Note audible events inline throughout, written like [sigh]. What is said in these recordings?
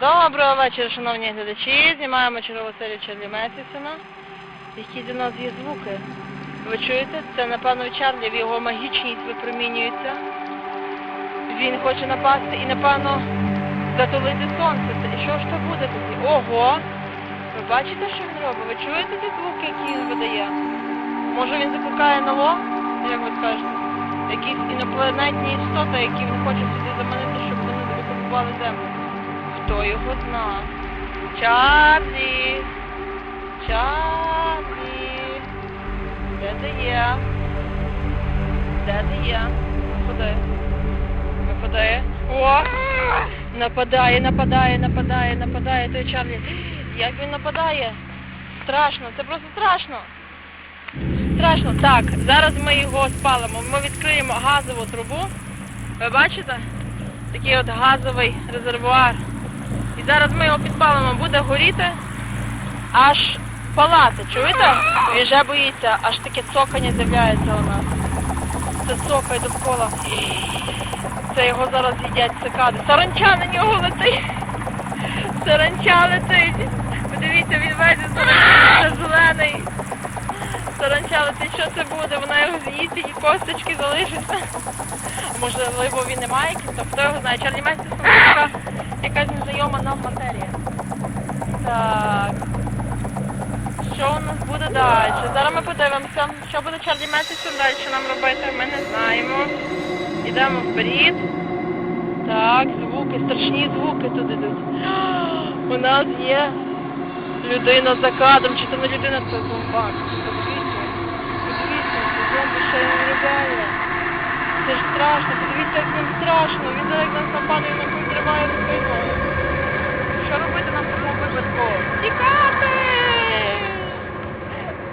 Доброго вечора, шановні глядачі. Знімаємо чергову серію Чарлі Месісона. Які до нас є звуки. Ви чуєте? Це, напевно, Чарлі, його магічність випромінюється. Він хоче напасти і, напевно, затулити сонце. І що ж то буде тоді? Ого! Ви бачите, що він робить? Ви чуєте ті звуки, які він видає? Може він закликає ново? Як ви скажете? Якісь інопланетні істоти, які він хоче сюди заманити, щоб вони окупували землю. Хто його зна? Чарлі! Чарлі! Де ти є? Де ти є? Виходи. Виходи. О! Нападає, нападає, нападає, нападає той Чарлі. Як він нападає? Страшно, це просто страшно. Страшно. Так, зараз ми його спалимо. Ми відкриємо газову трубу. Ви бачите? Такий от газовий резервуар. І зараз ми його підпалимо, буде горіти аж палати. Чуєте? Він вже боїться, аж таке цокання з'являється у нас. Це цокає довкола. Це його зараз їдять цикади. Саранча на нього летить. Саранча летить. Подивіться, він весь саранча, зелений. Саранча летить, що це буде? Вона його з'їсть, і косточки залишаться. Можливо, він не має кісток, хто його знає. Чарлі така якась незнайома нам матерія. Так. Що у нас буде далі? Зараз ми подивимося, що буде Чарлі Месісом далі нам робити, ми не знаємо. Йдемо вперед. Так, звуки, страшні звуки тут ідуть. [gasps] У нас є людина за кадром, чи це не людина, це зомбак. Подивіться, подивіться, це зомби ще й ригає. Це ж страшно, подивіться, як нам страшно. Він як нас нападе і нам відриває спину. Що робити нам в такому випадку? Тікати!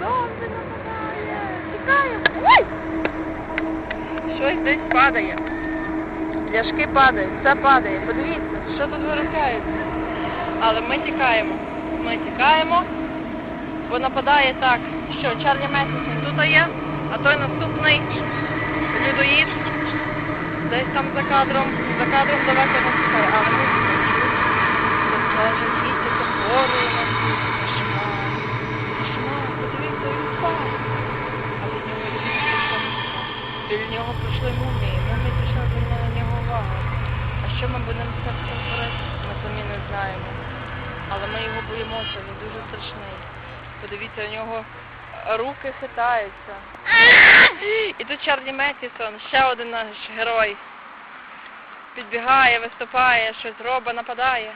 Зомби нападає! Тікаємо! Ой! Щось десь падає. Пляшки падають, все падає. Подивіться, що тут вирухається. Але ми тікаємо. Ми тікаємо, бо нападає так, що Чарлі Месісон тут є, а той наступний людоїд десь там за кадром, за кадром далеко не тікає. Але ми це жахіття, це хворий у нас тут. Кошмар. Кошмар, подивіться, він впав. А від нього людина прийшла. Біля нього прийшли мумії. Мумії прийшла звернула на нього увагу. А що ми будемо з цим робити? Ми самі не знаємо. Але ми його боїмося, він дуже страшний. Подивіться, у нього руки хитаються. І тут Чарлі Метісон, ще один наш герой. Підбігає, виступає, щось робить, нападає.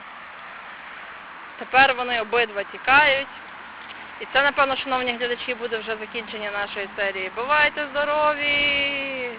Тепер вони обидва тікають. І це, напевно, шановні глядачі, буде вже закінчення нашої серії. Бувайте здорові!